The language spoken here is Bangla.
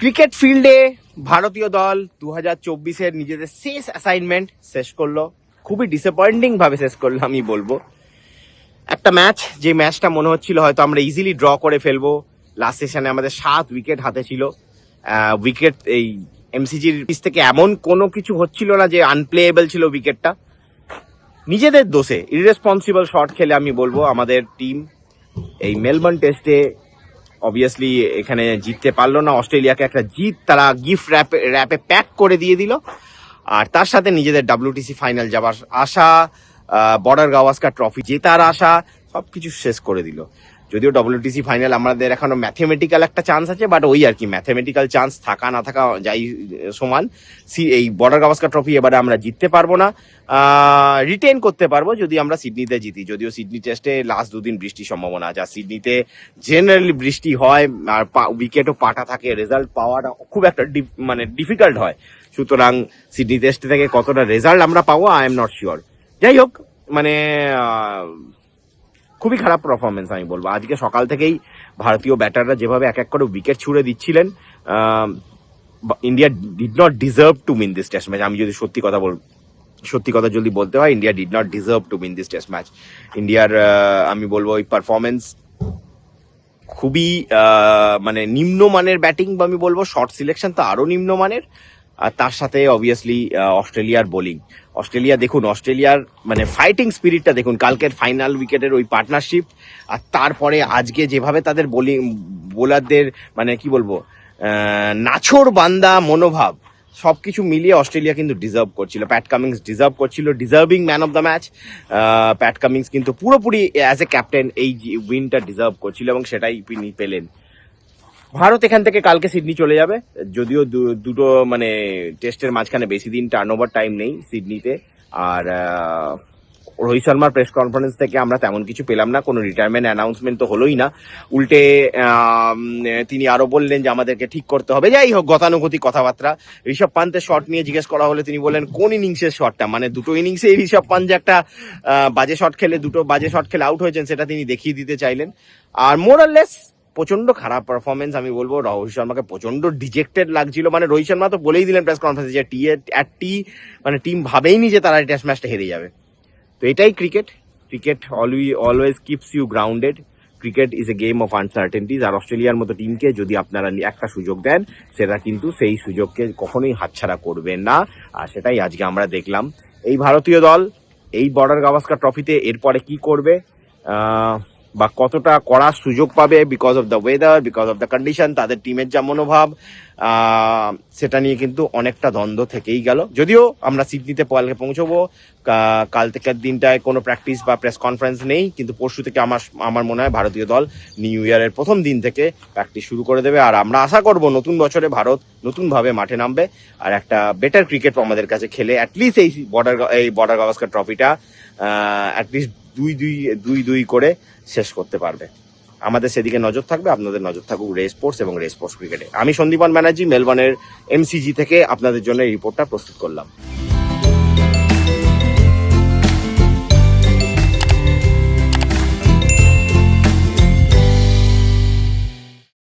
ক্রিকেট ফিল্ডে ভারতীয় দল দু হাজার চব্বিশের নিজেদের শেষ অ্যাসাইনমেন্ট শেষ করল। খুবই ডিসঅ্যাপয়েন্টিং ভাবে শেষ করল, আমি বলব। একটা ম্যাচ যে ম্যাচটা মনে হচ্ছিল হয়তো আমরা ইজিলি ড্র করে ফেলব। লাস্ট সেশনে আমাদের সাত উইকেট হাতে ছিল। উইকেট এই এমসিজির পিচ থেকে এমন কোনো কিছু হচ্ছিল না যে আনপ্লেয়েবল ছিল উইকেটটা নিজেদের দোষে ইরেসপন্সিবল শট খেলে আমি বলব, আমাদের টিম এই মেলবোর্ন টেস্টে অবভিয়াসলি এখানে জিততে পারল না। অস্ট্রেলিয়াকে একটা জিত তারা গিফট র্যাপে র্যাপে প্যাক করে দিয়ে দিল। আর তার সাথে নিজেদের ডাব্লিউটিসি ফাইনাল যাবার আশা বর্ডার গাওয়াস্কার ট্রফি জেতার আশা সব কিছু শেষ করে দিল। যদিও ডব্লিউটিসি ফাইনাল আমাদের এখনও ম্যাথমেটিক্যাল একটা চান্স আছে বাট ওই আর কি ম্যাথমেটিক্যাল চান্স থাকা না থাকা যাই সমান। সি- এই বর্ডার গাভাস্কার ট্রফি এবারে আমরা জিততে পারব না। রিটেন করতে পারব যদি আমরা সিডনিতে জিতি। যদিও সিডনি টেস্টে লাস্ট দুদিন বৃষ্টির সম্ভাবনা আছে। আর সিডনিতে জেনারেলি বৃষ্টি হয়, আর উইকেটও পাটা থাকে রেজাল্ট পাওয়াটা খুব একটা মানে ডিফিকাল্ট হয়। সুতরাং সিডনি টেস্ট থেকে কতটা রেজাল্ট আমরা পাবো আই এম নট শিওর যাই হোক মানে খুবই খারাপ পারফরমেন্স আমি বলব। আজকে সকাল থেকেই ভারতীয় ব্যাটাররা যেভাবে এক এক করে উইকেট ছুড়ে দিচ্ছিলেন India did not deserve to win this test match আমি যদি সত্যি কথা বল সত্যি কথা যদি বলতে হয় India did not deserve to win this test match ইন্ডিয়ার আমি বলব ওই পারফরমেন্স খুবই মানে নিম্নমানের ব্যাটিং বা আমি বলব শর্ট সিলেকশন তো আরও নিম্নমানের। আর তার সাথে অবভিয়াসলি অস্ট্রেলিয়ার বোলিং অস্ট্রেলিয়া, দেখুন, অস্ট্রেলিয়ার মানে ফাইটিং স্পিরিটটা দেখুন, কালকের ফাইনাল উইকেটের ওই পার্টনারশিপ আর তারপরে আজকে যেভাবে তাদের বোলিং বোলারদের মানে কি বলব নাছোড় বান্দা মনোভাব, সবকিছু মিলিয়ে অস্ট্রেলিয়া কিন্তু ডিজার্ভ করছিল। প্যাট কামিংস ডিজার্ভ করছিল deserving man of the match Pat Cummins কিন্তু পুরোপুরি অ্যাজ এ ক্যাপ্টেন এই উইনটা ডিজার্ভ করছিল এবং সেটাই তিনি পেলেন। ভারত এখান থেকে কালকে সিডনি চলে যাবে। যদিও দুটো মানে টেস্টের মাঝখানে বেশি দিন টার্ন ওভার টাইম নেই সিডনিতে। আর রোহিত শর্মার প্রেস কনফারেন্স থেকে আমরা তেমন কিছু পেলাম না। কোনো রিটায়ারমেন্ট অ্যানাউন্সমেন্ট তো হলোই না। উল্টে তিনি আরও বললেন যে আমাদেরকে ঠিক করতে হবে। যাই হোক, গতানুগতিক কথাবার্তা। ঋষভ পান্তের শট নিয়ে জিজ্ঞেস করা হলে তিনি বললেন, কোন ইনিংসের শটটা মানে দুটো ইনিংসে ঋষভ পান্ত যে একটা বাজে শট খেলে, দুটো বাজে শট খেলে আউট হয়েছেন, সেটা তিনি দেখিয়ে দিতে চাইলেন। আর মোরাললেস প্রচণ্ড খারাপ পারফরমেন্স আমি বলব রোহিত শর্মাকে প্রচণ্ড ডিজেক্টেড লাগছিল। মানে রোহিত শর্মা তো বলেই দিলেন প্রেস কনফারেন্সে যে টি অ্যাট টি মানে টিম ভাবেইনি যে তারা টেস্ট ম্যাচটা হেরে যাবে। তো এটাই cricket cricket always always keeps you grounded cricket is a game of uncertainties আর অস্ট্রেলিয়ার মতো টিমকে যদি আপনারা একটা সুযোগ দেন, সেটা কিন্তু সেই সুযোগকে কখনোই হাতছাড়া করবেন না। আর সেটাই আজকে আমরা দেখলাম। এই ভারতীয় দল, এই বর্ডার গাভাস্কার ট্রফিতে এরপরে কি করবে? বা কতটা করার সুযোগ পাবে because of the weather because of the condition তাদের টিমের যা মনোভাব সেটা নিয়ে কিন্তু অনেকটা দ্বন্দ্ব থেকেই গেল। যদিও আমরা সিডনিতে কালকে পৌঁছবো কাল থেকে দিনটায় কোনো প্র্যাকটিস বা প্রেস কনফারেন্স নেই, কিন্তু পরশু থেকে আমার আমার মনে হয় ভারতীয় দল নিউ ইয়ারের প্রথম দিন থেকে প্র্যাকটিস শুরু করে দেবে। আর আমরা আশা করব নতুন বছরে ভারত নতুনভাবে মাঠে নামবে, আর একটা বেটার ক্রিকেট আমাদের কাছে খেলে অ্যাটলিস্ট এই বর্ডার এই বর্ডার গাভাস্কার ট্রফিটা অ্যাটলিস্ট দুই দুই দুই দুই করে শেষ করতে পারবে। আমাদের সেদিকে নজর থাকবে, আপনাদের নজর থাকুক রে স্পোর্টস এবং রে স্পোর্টস ক্রিকেটে। আমি সন্দীপন ব্যানার্জি, মেলবর্নের এমসিজি থেকে আপনাদের জন্য এই রিপোর্টটা প্রস্তুত করলাম।